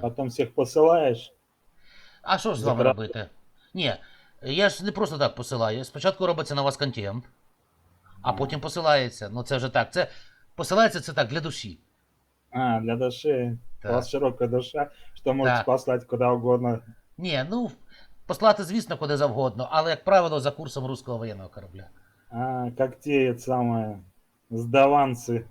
Потом всех посылаешь. А що ж з вами Забра- робити? Ні, я ж не просто так посилаю. Спочатку робиться на вас контент, а Ага. потім посилається. Ну це вже так. Це посилається це так для душі. А, для души. Так. У вас широкая душа, что можете Так. послать куда угодно. Ні, ну послати, звісно, куди завгодно, але, як правило, за курсом руського воєнного корабля. А, как те это самое, сдаванцы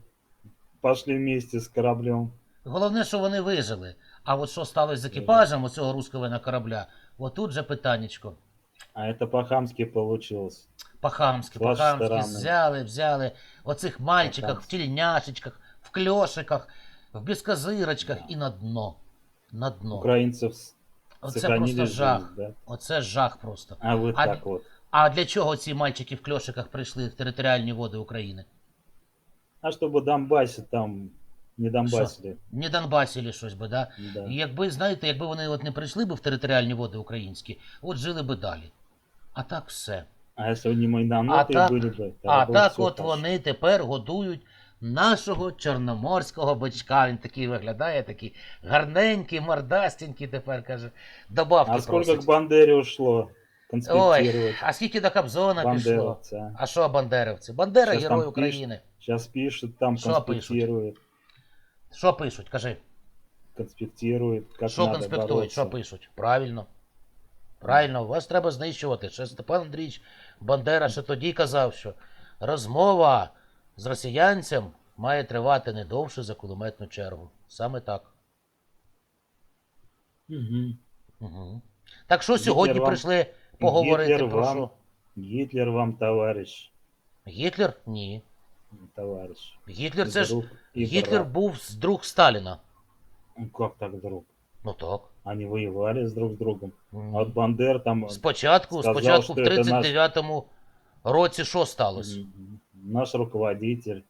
пошли вместе с кораблем. Головне, що вони вижили. А от що сталося з екіпажем оцього руського воєнного корабля, отут же питаннячко. А это по-хамски получилось. По-хамськи, З вашої по-хамськи сторони. взяли, взяли оцих мальчиках, в По-хамськи. тельняшечках, в кльошиках, в безкозирочках і на дно. На дно. Украинцев с- Оце сохранили просто жах. жизнь, да? Оце жах просто. А вы А- так вот. А для чого ці мальчики в кльошиках прийшли в територіальні води України? А чтобы Донбассе там не Донбассили. Не Донбасі щось би, да? Да. І якби, знаєте, якби вони от не прийшли б в територіальні води українські, от жили би далі. А так все. А если бы не майданоты А так- были бы, тогда А было так всё от хорошо. вони тепер годують нашого чорноморського бичка. Він такий виглядає, такий гарненький, мордастенький тепер каже. Добавки А сколько просить. к Бандере ушло Ой, конспектировать? а скільки до Кобзона пішло? Бандеровцы, а? А що бандерівці? Бандера Щас герой там України. Сейчас пишут, там Что пишут? конспектируют. Що пишуть? Кажи. Конспектируют, как Що надо конспектують, бороться. що пишуть? Правильно. Правильно, вас треба знищувати. Ще Степан Андрійович Бандера ще тоді казав, що розмова з росіянцем має тривати не довше за кулеметну чергу. Саме так. Мгм. Угу. Так що сьогодні вам- прийшли поговорити Гітлер про вам- що? Гитлер вам товарищ. Гітлер? Ні. Товарищ. Гітлер це ж. друг, и Гітлер брат. був з- друг Сталіна. Ну, Как так друг? Ну так. Они воевали с друг с другом. А вот Бандер там... Спочатку, сказав, спочатку в що це наш- 39-му році що сталося? м, Наш руководитель.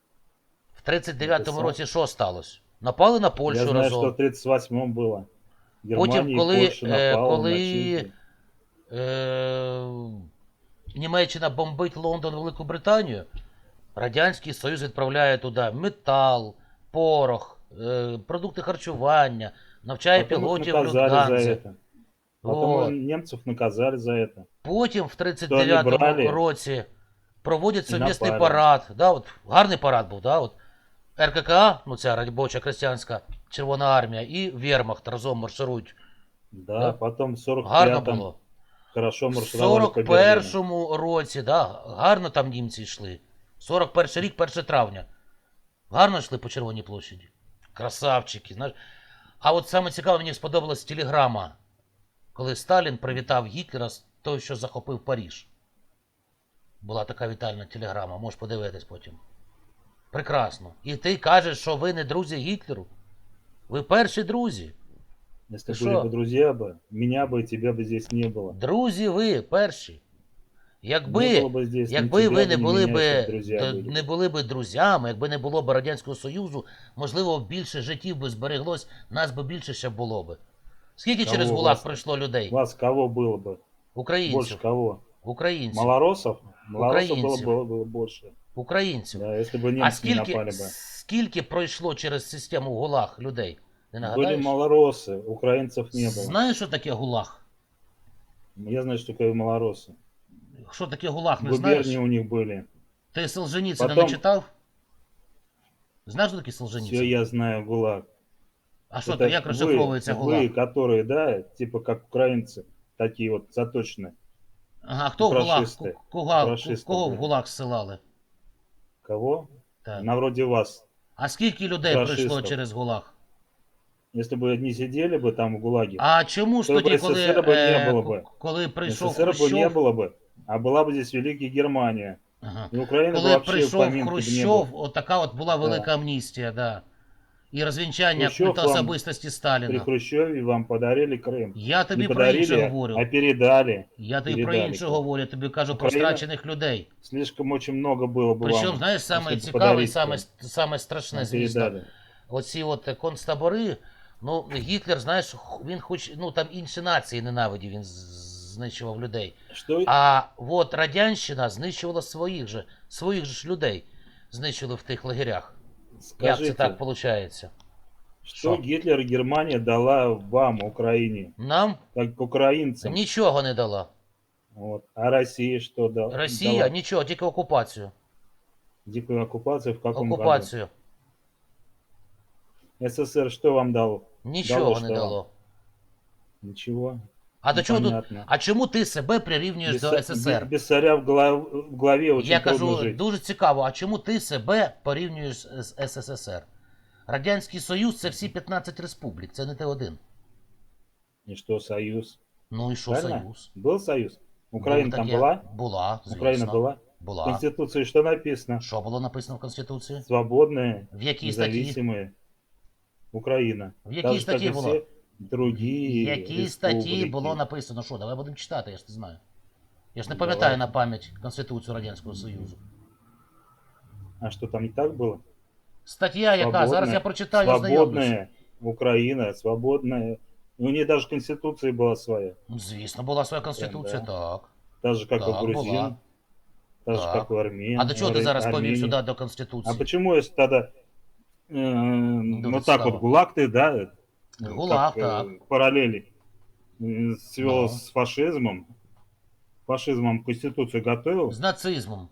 В 39-му Написав. році що сталося? Напали на Польщу Я знаю, разом. что в 38-м было. Германия Потім, и коли, Польша е, напала на коли е, Німеччина бомбить Лондон, Велику Британію, Радянський Союз відправляє туди метал, порох, е, продукти харчування, навчає Потом пілотів Люфтганзи. это. Потом наказали за это. Потім в Що 39-му році проводять совмісний парад. Да, от, гарний парад був, да, от. РККА, ну ця робоча крестьянська Червона армія, і Вермахт разом марширують. Да, Да. потом в Гарно було. хорошо В по Берлину. 41-му році, да, гарно там німці йшли. 41 рік, 1 травня. Гарно йшли по Червоній площаді. Красавчики. Знаєш. А от саме цікаве, мені сподобалась телеграма, коли Сталін привітав Гітлера з той, що захопив Паріж. Була така вітальна телеграма, можеш подивитись потім. Прекрасно. І ти кажеш, що ви не друзі Гітлеру? Ви перші друзі. Если Ты были шо? бы друзья бы, меня бы и тебя бы здесь не было. Друзі ви перші. Якби, не было бы здесь ни якби тебя, ви не ни були меня, би, если б друзья то были. не були би друзями, якби не було б Радянського Союзу, можливо, більше життів би збереглось, нас би більше ще було би. Скільки Кого через вас- ГУЛАГ пройшло людей? Вас кого было бы? Больше Українців. кого? Українців. Малоросов? Малоросов было, Украинцев. было, было больше. Українців. Да, если бы А немцы не скільки, напали бы. скільки пройшло через систему ГУЛАГ людей? Не Были нагадаєш? малоросы, украинцев не было. Знаєш, що таке ГУЛАГ? Я знаю, что такое малоросы. Що таке ГУЛАГ, не Губернии знаєш? у них были. Ти Солженіцина не Потом- читав? Знаєш, що таке Все Солженіцин? я знаю, ГУЛАГ. А що Это то, як вы- розшифровується ГУЛАГ? Вы, которые, да, типа как украинцы, такие вот заточенные. Ага, хто в ГУЛАГ? Фашисти. Ку- Кого, Фашисти кого в були. ГУЛАГ ссилали? Кого? Так. На вроде вас. А скільки людей Фашистів. пройшло через ГУЛАГ? Если бы не сидели бы там в ГУЛАГе, А чому ж То тоді, б коли, СССР би не е, було ку- би. коли прийшов СССР бы не Хрущов, было бы, а была бы здесь Великая Германия. ага. И Украина бы коли вообще в прийшов поминке бы не Хрущов, было. от така от була велика амністія, да. І розвінчання Хрущов культа вам особистості При Сталіна. Хрущеве вам подарили Крым. Я тобі не про подарили, інше говорю. а передали. Я тобі про передали. інше говорю, я тобі кажу про Україна- страчених людей. Слишком очень много было бы Причому, вам. знаєш, саме якщо б цікаве і подарити саме, Крим. саме страшне, а звісно, передали. оці от е, концтабори, ну, Гітлер, знаєш, він хоч, ну там інші нації ненавидів, він знищував людей. Что А от Радянщина знищувала своїх же, своїх же ж людей знищили в тих лагерях. Як це так виходить? Что Шо? Гитлер и Германия дала вам, Украине, Нам как украинцам? нічого не дала. Вот. А Россия что дала? Росія дала? нічого, тільки окупацію. Дикую оккупацию в каком Окупацію. году? СССР что вам дал? Нічого Дало не що? дало. Ничего. А до чого тут? Непонятно. А чому ти себе прирівнюєш Без, до ца- СССР? без- без царя в, глав- в главе очень Я трудно кажу, жить. дуже цікаво, а чому ти себе порівнюєш з СССР? Радянський Союз це всі 15 республік, це не ти один. И что, союз? Ну і що Правильно? Союз? Был союз? Украина Був там таке. была? Була, звісно. Украина была? В Була. Конституции что написано? Що було написано в Конституції? Свободная, В якій статті? независимая Украина. В якій Так же, статті как и було? все другие В якій статті республики. було написано? Що, давай будемо читати, я ж не знаю. Я ж не Ну, пам'ятаю давай. на пам'ять Конституцію Радянського Союзу. А что там не так было? Стаття яка? Зараз Свободная- я прочитаю, ознайомлюсь. Свободная Украина, свободная. У нее даже конституция была своя. Ну, Звісно, була своя конституція, Да. так. Так же, как Так, у грузин. была. Так же, Так. как у армян. А до чого ти Ар- зараз повів Армении. сюди до А Конституції? почему если тогда э, Дуже вот так цікаво. вот ГУЛАГ ты, да? ГУЛАГ, как, э, так. Параллели э, свел Ну. с фашизмом. Фашизмом Конституцию готовил, З нацизмом.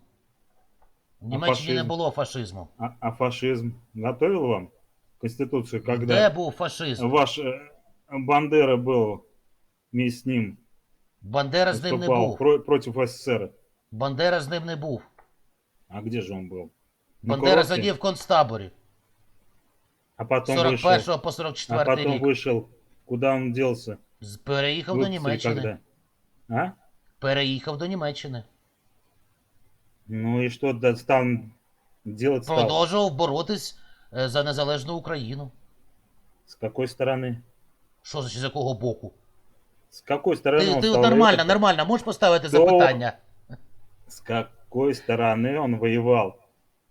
В Німеччині не фашизм? було фашизму. а, а фашизм готовил вам Конституцию, Де когда був фашизм? ваш э, Бандера был вместе с ним, Бандера з ним не выступал був. про- против СССР. Бандера з ним не був. А где же он был? На Бандера курорте? задів в концтаборі. А потом З 41 вышел. по А 44 потом рік. вышел. Куда он делся? З- Переїхав до Выпустили Німеччини. когда? А? Переїхав до Німеччини. Ну и что да, стал делать стал? Продовжував боротись е, за незалежну Україну. С какой стороны? Що значить з якого боку? С какой стороны Ти, он ти стал нормально, воевать? нормально, можеш поставити То- запитання? С какой стороны он воевал?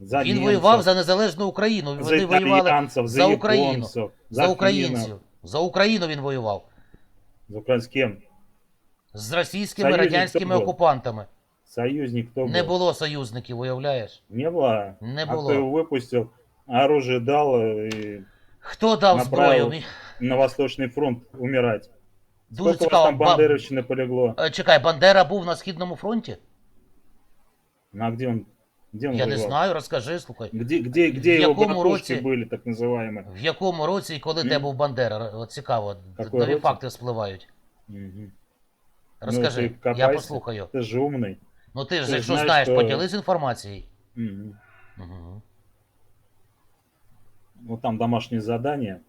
За Він немцев, воював за незалежну Україну. за Вони воювали итальянцев, за, за Україну, японцев, за финнов. українців. За Україну він воював. За Украину с кем? З російськими Союзник радянськими хто був? окупантами. Союзник кто Не был? було союзників, уявляєш? Не было. Не А было. кто его выпустил, оружие дал э, и Хто дав Направив. зброю? Мі- на Восточный фронт умирать. Дуже Сколько цікаво. вас там Ба- бандеровщины полегло? Е, Чекай, Бандера був на Східному фронті? Ну, а где он, где он Я не воевал? знаю, розкажи, слухай. Где, где, где В его якому братушки році? были, так называемые? В якому році і коли де М? був Бандера? От цікаво, Какой нові році? факти спливають. Мгм. Розкажи, ти я копайся. послухаю. Ты же умный. Ну ти ж, Ти якщо знаєш, знаєш, що- поділись інформацією. Мгм. Угу. Вот там домашнее задание.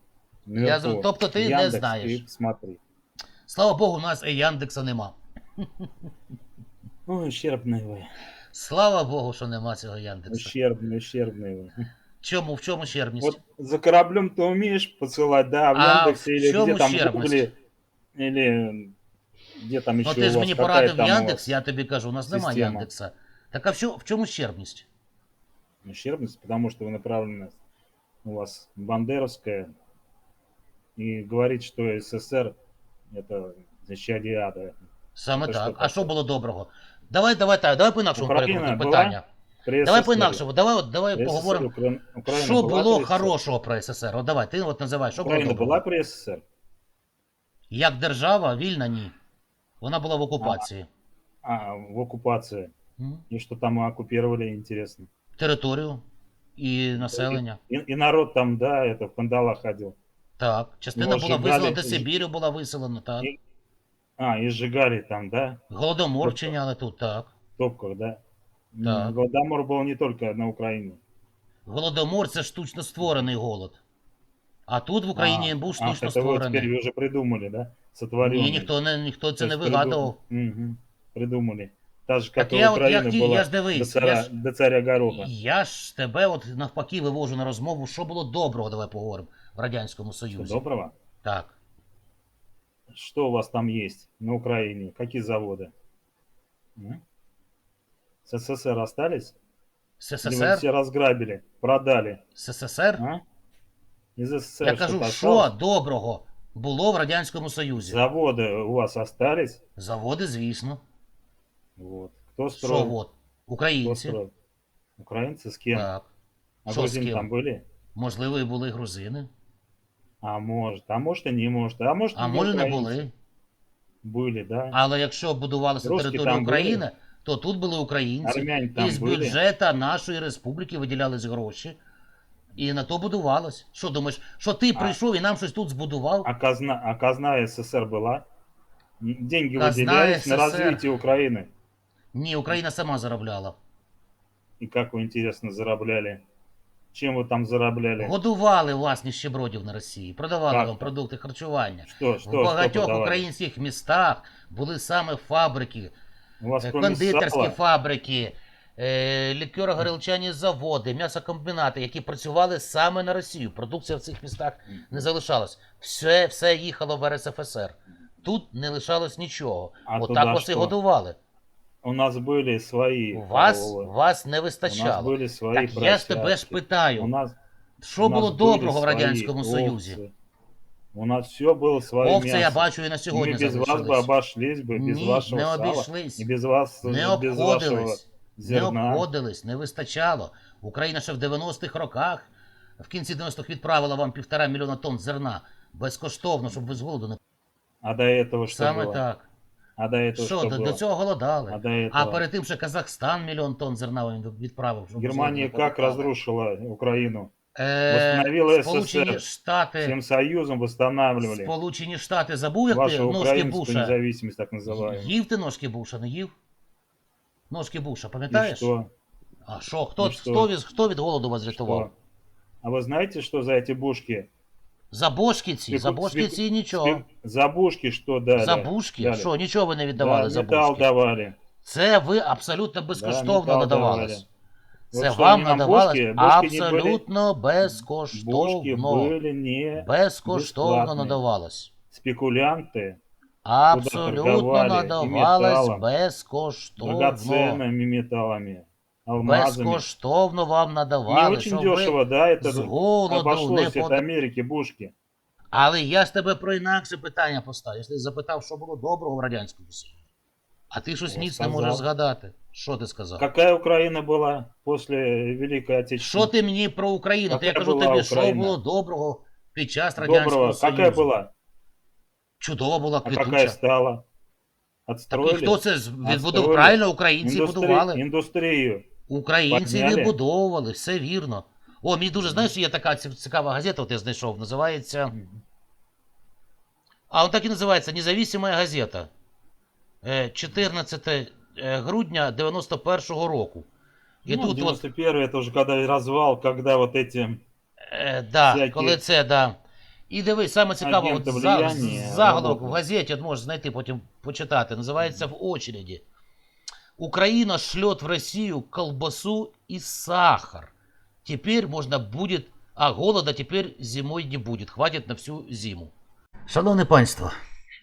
Я Наверху. зрозумів. Тобто ти не Яндекс, знаєш. И смотри. Слава Богу, у нас і Яндекса нема. Ой, ущербный вы. Слава Богу, що нема цього Яндекса. Ущербный, ущербный вы. Чому? В чому щербність? Вот за кораблем ты умеешь посылать, да, в А Яндексе в или чём где там в ущербность? Гугле, или где там еще Ну ти у ж вас, мені какая порадив там у Яндекс, вас я тобі кажу, у нас нема система? Яндекса. Так а в чому, в чому щербність? ущербность, потому что вы направлены у вас бандеровская, и говорить, что СССР это зачадие ада. Саме Це так. що А що таке? було доброго? Давай, давай так, давай по-інакшому Україна перекрутимо була? питання. При Давай СССР. по-інакшому, давай, от, давай При поговоримо. СССР Укра- Украина Що была було при СССР? хорошого про СССР? От давай, ти от називай, що було Украина доброго? была при СССР? Як держава, вільна ні. Вона була в окупації. А, в оккупации. М? И что там оккупировали, интересно. Територію і населення. И, и народ там, да, это в кандалах ходил. Так. Частина Його була сжигали, виселена до ж- Сибіру, була виселена, так. І- А, и сжигали там, да, Голодомор Тобто- вчиняли тут, так. в топках, да. М, Так. Голодомор был не только на Украине. Голодомор це штучно створений голод. А тут в Україні А, був а, штучно это вы теперь створений. вы уже придумали, да? Сотворенный. Ні, ніхто не ніхто це То не есть вигадував. придум- Мгм. Придумали. Так же, как Так и я от- Украина як ті- была я ж до, дивись, царя, я ж- до царя Гороха. Я ж тебе от навпаки вивожу на розмову, що було доброго, давай поговоримо в Радянському Что Союзі. доброго? Так. Что у вас там есть на Украине? Какие заводы? М? С СССР остались? Или вы СССР? все разграбили, продали? СССР? А? Из СССР Я кажу, что-то що осталось? доброго було в Радянському Союзі? Заводы у вас остались? Заводи, звісно. Вот. Кто Що строил? от? Кто Українці. строил? Украинцы с кем? Так. А Що з грузин ким? там были? Можливо, і були грузини. А может, а может и не может, а может А и може не украинцы були. Были, да. Але якщо будувалася Русські територія там були? України, то тут були українці. Армяне там і з були? бюджету нашої республіки виділялись гроші. І на то будувалось. Що думаєш, що ти А- прийшов і нам щось тут збудував? А казна, а казна СССР была? М, Деньги Казна выделялись на СССР. развитие Украины. Ні, Україна сама заробляла. И как вы, интересно, заробляли? Чем вы там заробляли? Годували вас ніщебродів на Росії, продавали Так. вам продукти харчування. Что, В что, что багатьох продавали? українських містах були саме фабрики, У вас е, кроме кондитерські сала, фабрики, е, лікеро-горілчані заводи, м'ясокомбінати, які працювали саме на Росію. Продукція в цих містах не залишалась. Все, все їхало в РСФСР. Тут не лишалось нічого. А Отак вас і що? годували. у нас были свои У вас, коровы. вас не у нас вистачало. были свои Так я ж тебе ж поросятки. питаю, У нас, що у нас було были доброго в свои Радянському Союзі? овцы. У нас все было свое Овце я мясо. бачу і на сьогодні Мы без вас бы залишились. обошлись бы, без Ні, вашего не сала, обійшлись. и без вас, Не без вашего обходились. Не зерна. обходились, не вистачало. Україна ще в 90-х роках, в кінці 90-х відправила вам півтора мільйона тонн зерна безкоштовно, щоб ви з голоду не А до этого что саме было? так. А до этого Що, что до, было? до цього голодали. А до этого? А перед тим ще Казахстан мільйон тонн зерна вам відправив. щоб ви з Германия голоду не как помирали. разрушила Украину? Е, восстановила Сполучені СССР. Штати, Всем союзом восстанавливали. Сполучені Штати забув, як ти Вашу ножки украинскую Буша. независимость, так называемую. Їв ти ножки Буша, не їв? Ножки Буша, И пам'ятаєш? что? А що, хто, І що? хто, від, хто від голоду вас рятував? Что? А вы знаете, что за эти бушки? Забошкіці, Спеку- забошкіці нічого. Спе- За бушки что дали? Забушки? Дали. Що, нічого ви не віддавали да, за металл бушки? давали. Це ви абсолютно безкоштовно метал надавалось. давали. Це Вот что вам они нам надавалось бушки, бушки не были- абсолютно Бушки безкоштовно. были не Безкоштовно бесплатные. надавалось. спекулянты Абсолютно торговали і надавалось металом, безкоштовно. драгоценными металлами, алмазами. Безкоштовно вам Не надавали, очень щоб ви дешево, да, это з голоду не обошлось под... от Америки бушки. Але я ж тебе про інакше питання поставив. Я ж тебе запитав, що було доброго в Радянському Союзі. А ти щось Я ніц не сказав. можеш згадати. Що ти сказав? Какая Украина была после Великой Отечественной? Що ти мені про Україну? Яка Та я кажу була тобі, що Україна? було доброго під час Радянського Доброго. Союзу. Какая была? Чудово була А квітуча. какая стала? Так і Отстроили? хто це з- відбудував? Отстроили. Правильно, українці Индустри- будували. Индустрию. Українці Підняли. відбудовували, все вірно. О, мені дуже знаєш, є така цікава газета, от я знайшов, називається. А, он так і називається Независима газета. Е, 14 е, грудня 91-го року. І ну, тут от 91 это уже когда развал, когда вот эти... Е, да, Всякі- коли це, да. І дивись, саме цікаво, от за, заголовок в газеті, от можеш знайти, потім почитати. Називається в очереді. Украина шлет в Россию колбасу и сахар. Теперь можно будет, а голода теперь зимой не будет. Хватит на всю зиму. Шановне панство,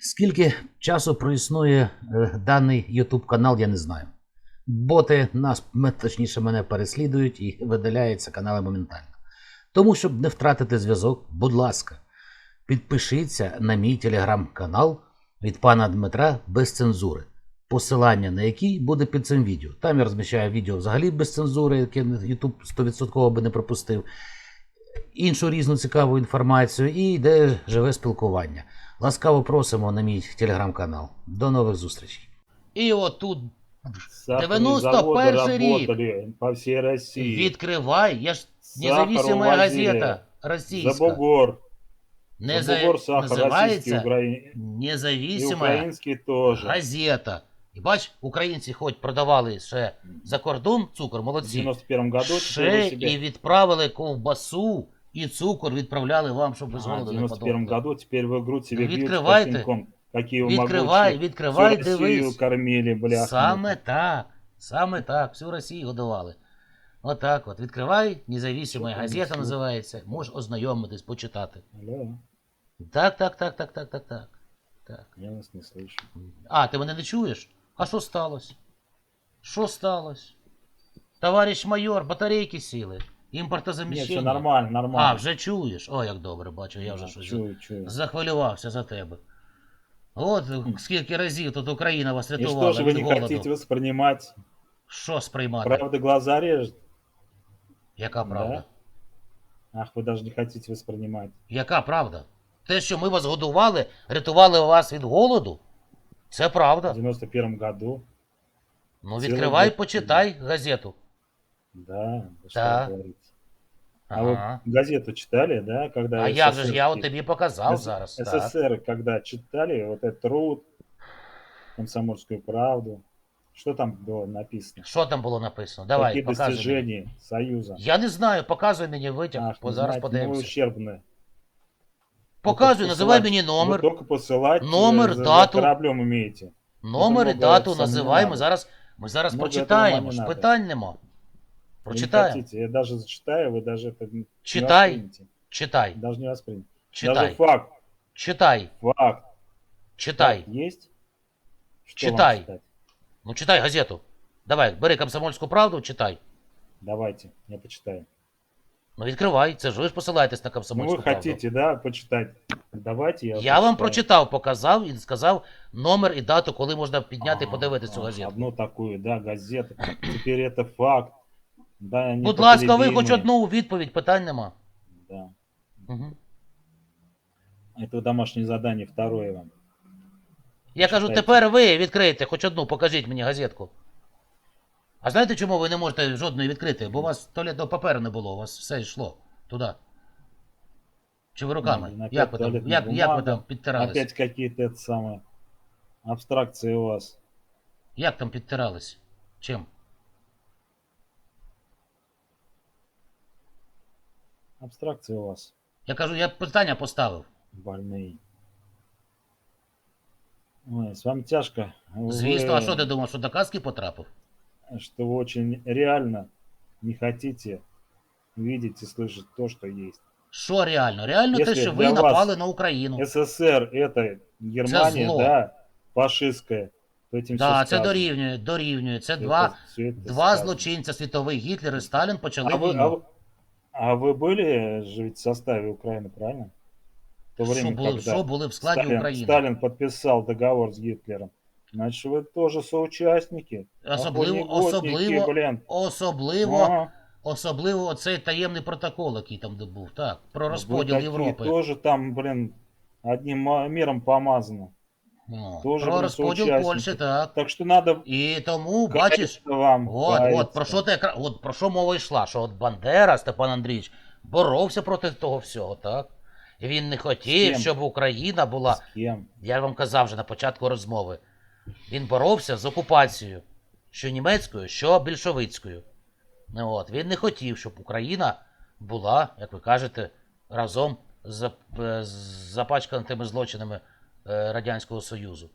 скільки часу проіснує е, даний YouTube канал, я не знаю. Боти нас, точніше, мене переслідують і видаляються канали моментально. Тому, щоб не втратити зв'язок, будь ласка, підпишіться на мій телеграм-канал від пана Дмитра без цензури, посилання на який буде під цим відео. Там я розміщаю відео взагалі без цензури, яке YouTube 100% би не пропустив, іншу різну цікаву інформацію і йде живе спілкування. Ласкаво просимо на мій телеграм-канал. До нових зустрічей. І отут 91 заводы рік. по всей России. відкривай, я ж Сахар газета російська. бугор. Не За сахар називається украинский газета. І бач, українці хоч продавали ще за кордон цукор, В молодці. 91 году теперь Ще вы і себе... відправили ковбасу і цукор відправляли вам, щоб ви з А, в голоду не 91 подохли. году теперь вы грудь себе бьете Відкривайте. картинком. Какие вы Відкривай, могучие. відкривай, Всю Россию дивись. кормили, бля. Саме так, саме так, всю Росію годували. Отак от. Відкривай, независима Що там газета несуть? називається. Можеш ознайомитись, почитати. Алло, Так, так, так, так, так, так, так. Так. я вас не слышу. А, ти мене не чуєш? А що сталося? Що сталося? Товариш майор, батарейки сіли. Імпортозаміщення. все нормально, нормально. А, вже чуєш? О, як добре, бачу, я вже Да, щось чую, чую. захвилювався за тебе. От скільки разів тут Україна вас рятувала что же вы від не голоду. хотите воспринимать? Що сприймати? Правда глаза режет? Яка правда? Ах, вы даже не хотите воспринимать. Яка правда? Те, що ми вас годували, рятували вас від голоду, це В правда. 91 году, Ну, Цілий відкривай, год. почитай газету. да, вы что Да. говорите. А вы Ага. газету читали, да, когда А як же ж я от СССР тобі показав С- зараз. Так. СССР, когда читали вот этот труд, комсомольскую правду, что там было написано? Що там було написано? Давай, Какие показуй мені. достижения Союза? Я не знаю, показуй мені витяг, Ах, бо не зараз знаете, ну, вы подивимося. ущербные. Показуй, Вы називай посылать- мені номер. Вы только посылать Номер, э, за, дату. за кораблем умеете. Номер і много дату це не називай. Ми надо. зараз, ми зараз Много прочитаємо. этого ж, не надо. Питань нема. Вы не Прочитаємо. хотите. Я даже зачитаю, вы даже это не Читай. воспримете. Читай. Даже не воспримете. Даже Читай. факт. Читай. Факт. Читай. Факт есть? Что вам Читай. читать? Ну читай газету. Давай, бери комсомольську правду, читай. Давайте, я почитаю. Ну відкривай, це ж ви ж посилаєтесь на Ну комсомольську вы правду. хотите, да, почитать? Давайте я Я вам почитаю. прочитав, показав і сказав номер і дату, коли можна підняти і А, подивитися цю а, газету. Одну такую, да, газету. Теперь это факт. Да, Будь ласка, ви хоч непоколебимый. одну відповідь, питань нема. Да. Угу. Это домашнее задание второе вам. Я кажу, Читайте. тепер ви відкрийте хоч одну, покажіть мені газетку. А знаєте, чому ви не можете жодної відкрити? Бо у вас туалетного паперу не було, у вас все йшло туди. Чи ви руками? Ну, опять як ви там, туалетна як, як ви бумага, там підтирались? Опять какие-то это самые абстракции у вас. Як там підтирались? Чим? Абстракции у вас Я кажу, я питання поставив. больные. Ой, с вами тяжко. Вы- Звісно, а що ти думав, що до казки потрапив? Что вы очень реально не хотите видеть и слышать то, что есть. Що реально? Реально те, Якщо що для ви вас напали на Україну. СССР это Германия, зло. да, фашистская. То этим Так, всё це сказано. дорівнює, дорівнює. Це Всё два, это- всё это два сказано. злочинця світових Гітлер і Сталін почали А вы, а, війну. вы, а вы были же ведь в составе Украины, правильно? В то Що время, були, когда що були в складі Сталин, України? Сталин подписал договор с Гитлером. Значит, вы тоже соучастники. Особливо, особливо, блин. особливо, Ага. особливо оцей таємний протокол, який там був. Так, про Вы розподіл такие Європи. тоже там, блин, одним миром помазано. Ну, Тоже, про розподіл. Польщі, так. Так что надо І тому, бачиш, вам. от, от, про що ти от про що мова йшла, що от Бандера, Степан Андрійович, боровся проти того всього, так? І він не хотів, щоб Україна була С кем? Я вам казав вже на початку розмови. Він боровся з окупацією, що німецькою, що більшовицькою. Ну, От. Він не хотів, щоб Україна була, як ви кажете, разом з, зап- е, з запачканими злочинами е, Радянського Союзу.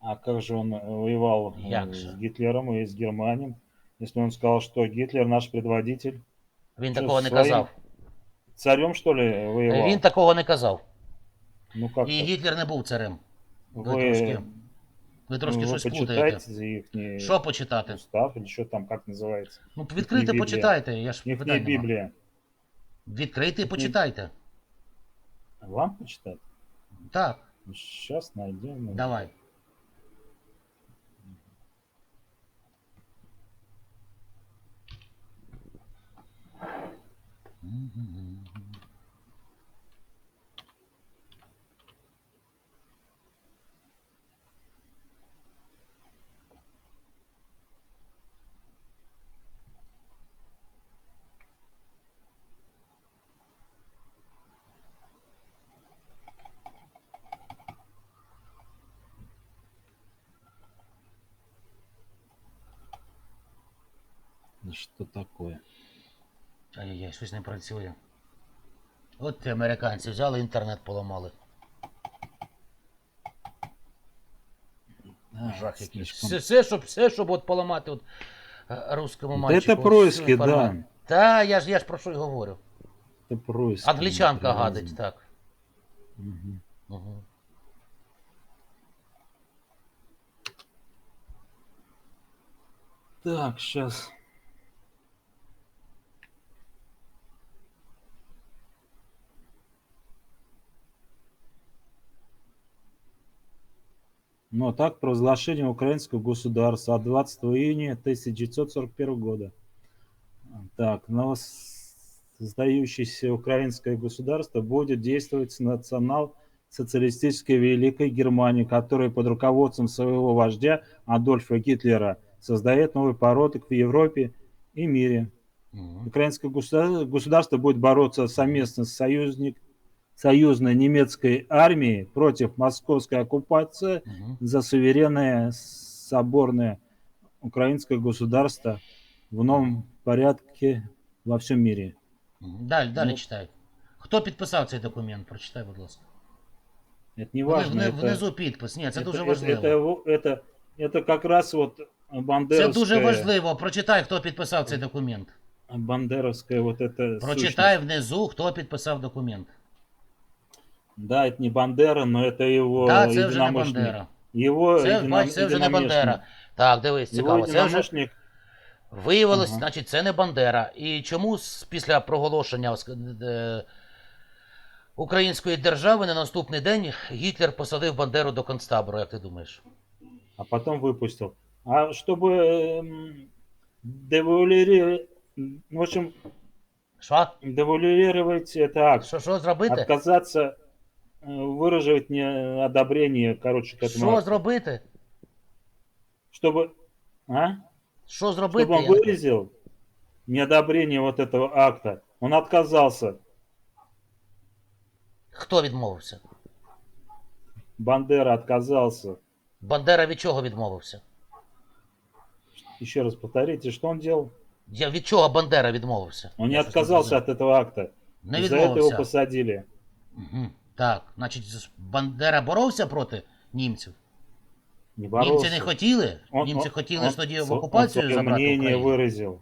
А как же он э, воевал э, Як с же? Гитлером и с Германией? Если он сказал, что Гитлер наш предводитель, Він Що, такого не своїм казав. царем что ли воевал? Він такого не казав. Ну как І так? Гітлер не був царем. Ви Вы, трошки, ви трошки ну, щось за их Що почитати? устав чи що там, как называется? Ну, відкрийте, почитайте. Я ж Их питань Біблія. Библия. Відкрийте і Їхня- почитайте. Вам почитать? Так, Сейчас найдем. давай. Да Что такое? Ай-яй-яй, щось не працює. От ті американці взяли інтернет поламали. А, Жах якийсь. Все, все, щоб, все, щоб от поламати от, е, русскому мальчику. это от происки, да. Та, я ж, я ж про що й говорю. Это происки. Англічанка гадить, так. Мгм. Угу. Так, сейчас. А так, провозглашение украинского государства от 20 июня 1941 года. Так, создающееся украинское государство будет действовать национал-социалистической Великой Германии, которая под руководством своего вождя Адольфа Гитлера создает новый порядок в Европе и мире. Украинское государ- государство будет бороться совместно с союзник, союзной немецкой армией против московской оккупации Мгм. за суверенное соборное украинское государство в новом порядке во всем мире. Мгм. Далі, далі Ну. читай. Хто підписав цей документ? Прочитай, будь ласка. Это не Вни- важно. вни- это, Внизу підпис. Ні, це это- дуже это- важливо. Это, во- это, это как раз вот Це бандеровская, дуже важливо. Прочитай, хто підписав цей документ. бандеровская вот эта Прочитай сущность. внизу, хто підписав документ. Да, это не Бандера, но это его Так, це вже не единомышленник. Бандера. Его Це, едином- бач, це вже не единомышленник. Бандера. Так, дивись, Его цікаво. Це вже единомышленник виявилось, Ага. значить, це не Бандера. І чому з- після проголошення е, української держави на наступний день Гітлер посадив Бандеру до концтабору, як ти думаєш? а потом выпустил. А чтобы эм, девалюри- в общем, Що? девалюировать это акт, Що, що зробити? отказаться э, выражать неодобрение, короче, к этому Що акту. зробити? Чтобы, а? Що зробити? Чтобы он Я не- выразил неодобрение вот этого акта. Он отказался. Хто відмовився? Бандера отказался. Бандера від чого відмовився? Еще раз повторите, что он делал? Я від чого Бандера відмовився? Он не Я щось отказался зрозумів. от этого акта. Не За это его відмовився. посадили. Угу. Так, значить, з- Бандера боровся проти німців? Не боролся. Німці не хотіли? Он- Німці он- хотіли он ж тоді в сво- окупацію он свое забрати мнение Україну. выразил.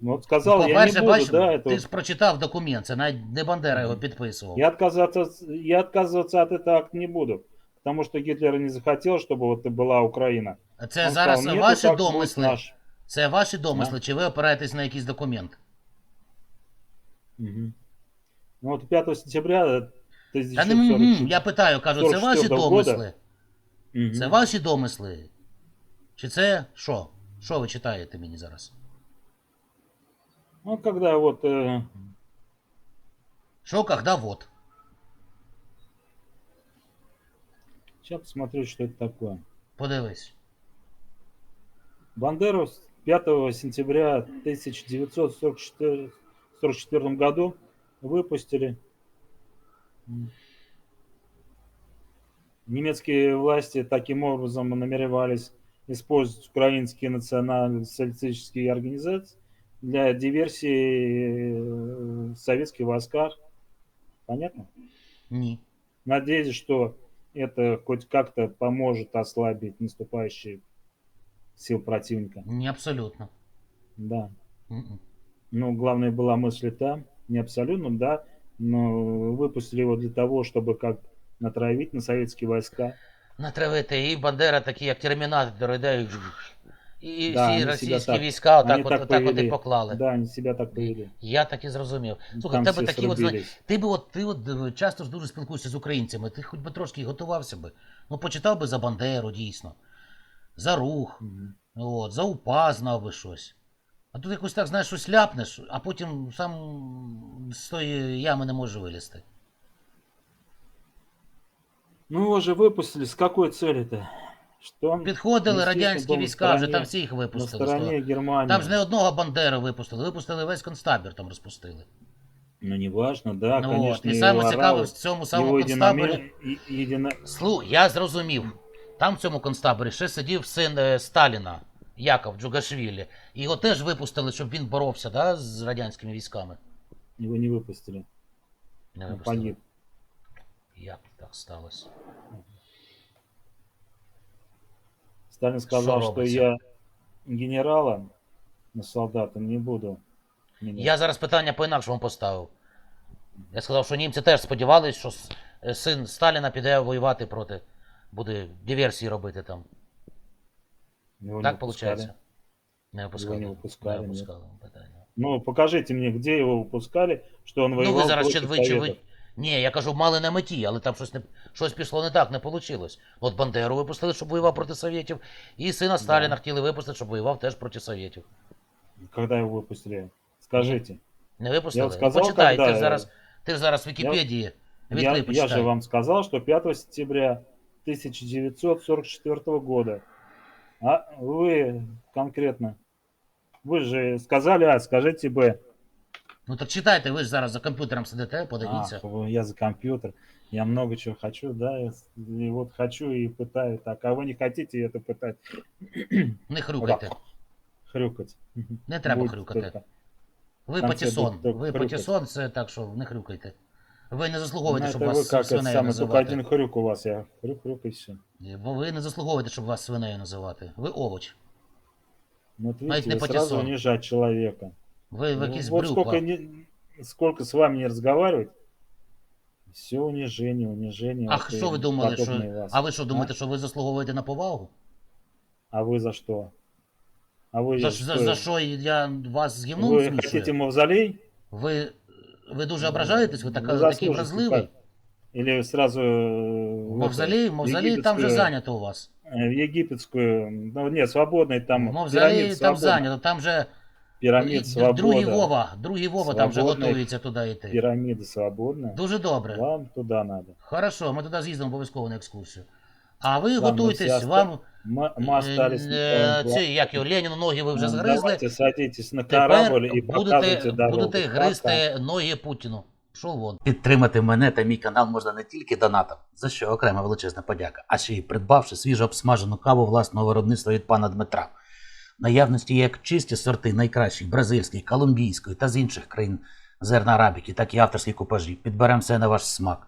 Вот сказал, я не По-перше, буду, бачиш, да, это... ти ж прочитав документ, це навіть не Бандера його підписував. Я отказаться, я отказываться от этого акта не буду. Потому что Гитлер не захотел, чтобы вот была Украина. Це Он зараз сказал, «Нет, ваші так будет домисли. наш». Це ваші домисли, чи ви опираєтесь на якийсь документ? Мгм. Ну вот 5 сентября Та не 1944 м, я питаю, кажу, це ваші 44-го домисли? Мгм. Це ваші домисли? Чи це що? Що ви читаєте мені зараз? Ну, когда вот... э, Що, когда, вот. сейчас посмотрю, что это такое. Подивись. Бандеру с 5 сентября 1944 44 году выпустили. Немецкие власти таким образом намеревались использовать украинские национально-социалистические организации для диверсии э, в советских войсках. Понятно? Ні. Надеюсь, что это хоть как-то поможет ослабить наступающие сил противника. Ні, абсолютно. Да. М-м. Ну, главная была мысль та, не абсолютно, да, но выпустили его для того, чтобы как натравить на советские войска. Натравити і Бандера, такі як термінатор, іде, і, Да, всі вони російські себе так- війська вони отак, от, так отак от і повели. поклали. Да, они себя так повели. Я так і зрозумів. Слухай, Там тебе такі от зна- Ти би от ти от е, часто ж дуже спілкуєшся з українцями, ти хоч би трошки готувався би. Ну, почитав би за Бандеру, дійсно. За рух, Мгм. от, за УПА знав би щось. А тут якось так, знаєш, щось ляпнеш, а потім сам з тої ями не може вилізти. Ну, его же выпустили. С какой целью-то? Что он Підходили радянські на війська, вже стороне- там всіх на випустили. з стороне. Германии. Там ж не одного Бандеру випустили, випустили весь концтабір там розпустили. Ну, неважно, да, ну, конечно. от. І и саме его цікаве орал, в цьому его самому концтаборі. единоме- и- едино... Слу, я зрозумів. Там в цьому концтаборі ще сидів син е, Сталіна, Яков Джугашвілі. Його теж випустили, щоб він боровся да, з радянськими військами. Его не выпустили. Не Он випустили. погиб. Як так сталося? Сталин сказал, Что что я генерала на солдата не буду. менять. Я зараз питання по-інакшому поставив. Я сказав, що німці теж сподівалися, що с- е, син Сталіна піде воювати проти, буде диверсії робити там. Его не так выпускали. виходить? Не випускали. не випускали, Не ні. випускали питання. Ну, покажите мне, где его выпускали, что он Ну, воевал ви зараз чи против ви, чи ви. Советов. Ні, я кажу, мали на меті, але там щось не щось пішло не так, не вийшло. От Бандеру випустили, щоб воював проти Совєтів, і сина Сталіна хотіли випустити, щоб воював теж проти Совєтів. Когда его выпустили? Скажите. Не випустили? Я от сказав, Почитай, ти когда- ж зараз, ти ж зараз в Вікіпедії. Я, Відкрий, я почитай. же вам сказал, что 5 сентября 1944 года. А вы конкретно, вы же сказали А, скажите Б. Ну так читайте, ви ж зараз за комп'ютером сидите, подивіться. Ах, вы- я за компьютер, я много чего хочу, да, я с- и вот хочу и пытаю так, а вы не хотите это пытать, Не хрюкайте. хрюкать. Не треба Будет хрюкати. только. Ви Там це патісон. буде Ви хрюкати. патісон, це так що не хрюкайте. Ви не заслуговуєте, Ну, щоб это вы вас как, это свинею самый, только називати. один хрюк у вас, я хрюк-хрюк и все. Бо ви не заслуговуєте, щоб вас свинею називати. Ви овоч. Ну, вот Знаете, видите, не вы сразу патиссон. унижать человека. Ви в Ну, якийсь вот брюк. сколько, вам. не, сколько с вами не разговаривать, все унижение, унижение. А вот и що ви думали, що. подобные вас. А ви що думаєте, що ви заслуговуєте на повагу? А вы за что? А вы За, что? за, за що я вас з гімном Вы змішую? хотите мавзолей? Ви, ви дуже ображаєтесь, ви така, Вы такий заслужите, вразливий. как? Или сразу э, в Мавзолей, это, мавзолей там же египетскую- зайнято у вас. э, В египетскую, ну нет, свободный там Мавзолей пирамид там свободно. зайнято, там же Пирамид і- свобода. другий Вова, другий Вова там же Свободний. готується туди йти. Пирамида свободна. Дуже добре. Вам туда надо. Хорошо, ми туди з'їздимо обов'язково на екскурсію. А ви Ладно, готуйтесь, всі вам Мы, мы остались... е, на ці, як його, Леніну ноги ви вже Ну, згризли. Давайте садитесь на корабль і будете, показуйте дорогу. будете гризти ноги Путіну. Пішов вон. Підтримати мене та мій канал можна не тільки донатом, за що окрема величезна подяка, а ще й придбавши свіжо обсмажену каву власного виробництва від пана Дмитра. В наявності є як чисті сорти найкращих бразильської, колумбійської та з інших країн зерна арабіки, так і авторські купажі. Підберемо все на ваш смак.